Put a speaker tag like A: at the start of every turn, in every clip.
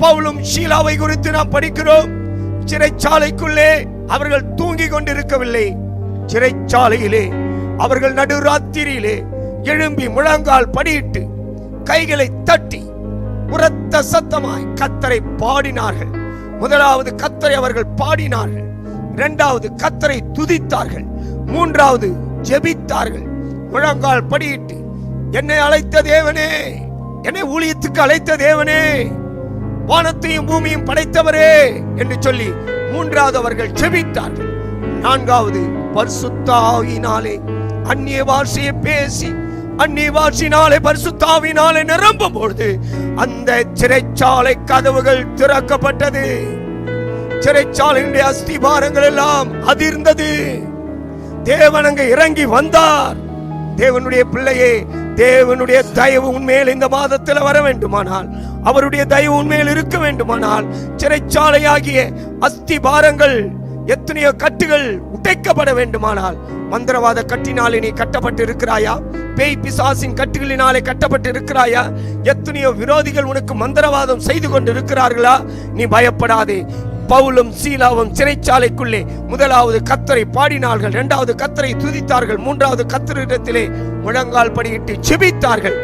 A: பவுலும் ஷீலாவை குறித்து நாம் படிக்கிறோம். சிறைச்சாலைக்குள்ளே அவர்கள் தூங்கி கொண்டிருக்கவில்லை. சிறைச்சாலையிலே அவர்கள் நடுராத்திரியிலே எழும்பி முழங்கால் படியிட்டு கைகளை தட்டி உரத்த சத்தமாய் கத்தரை பாடினார்கள். முதலாவது கத்தரை அவர்கள் பாடினார்கள். இரண்டாவது கத்தரை துதித்தார்கள். மூன்றாவது ஜெபித்தார்கள். முழங்கால் படியிட்டு என்னை அழைத்த தேவனே என்னை ஊழியத்துக்கு அழைத்த தேவனே வானத்தையும் பூமியும் படைத்தவரே என்று சொல்லி மூன்றாவது அவர்கள் செபித்தார்கள். நான்காவது பரிசுத்தாவினாலே அந்நிய பாஷையை பேசி அந்நிய பாஷினாலே பரிசுத்தாவினாலே நிரம்பும் பொழுது அந்த சிறைச்சாலை கதவுகள் திறக்கப்பட்டது. சிறைச்சாலையினுடைய அஸ்திபாரங்கள் எல்லாம் அதிர்ந்தது. தேவன் அங்க இறங்கி வந்தார். தேவனுடைய பிள்ளையே தேவனுடைய தயவு உண்மையில் இந்த மாதத்தில் வர வேண்டுமானால் அவருடைய தயவு உண்மையில் இருக்க வேண்டுமானால் சிறைச்சாலையாகிய அஸ்திபாரங்கள் எத்தனையோ கட்டுகள் உடைக்கப்பட வேண்டுமானால் மந்திரவாத கட்டினாலே நீ கட்டப்பட்டு இருக்கிறாயா பேய் பிசாசின் கட்டுகளினாலே கட்டப்பட்டு இருக்கிறாயா எத்தனையோ விரோதிகள் உனக்கு மந்திரவாதம் செய்து கொண்டு இருக்கிறார்களா நீ பயப்படாதே. பவுலும் சீலாவும் சிறைச்சாலைக்குள்ளே முதலாவது கத்தரை பாடினார்கள் இரண்டாவது கத்தரை துதித்தார்கள் மூன்றாவது கத்தரிடத்திலே முழங்கால் படியிட்டு செபித்தார்கள்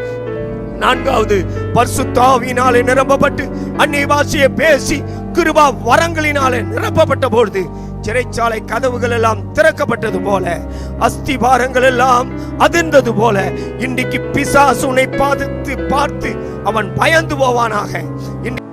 A: நான்காவது பர்சுத்தாவினாலே நிரம்பப்பட்டு அந்நிய பாஷையை பேசி கிருபா வரங்களினாலே நிரப்பப்பட்ட பொழுது சிறைச்சாலை கதவுகள் எல்லாம் திறக்கப்பட்டது போல அஸ்திபாரங்கள் எல்லாம் அதிர்ந்தது போல இன்றைக்கு பிசாசு உன்னை பார்த்து பார்த்து அவன் பயந்து போவானாக. இன்றைக்கு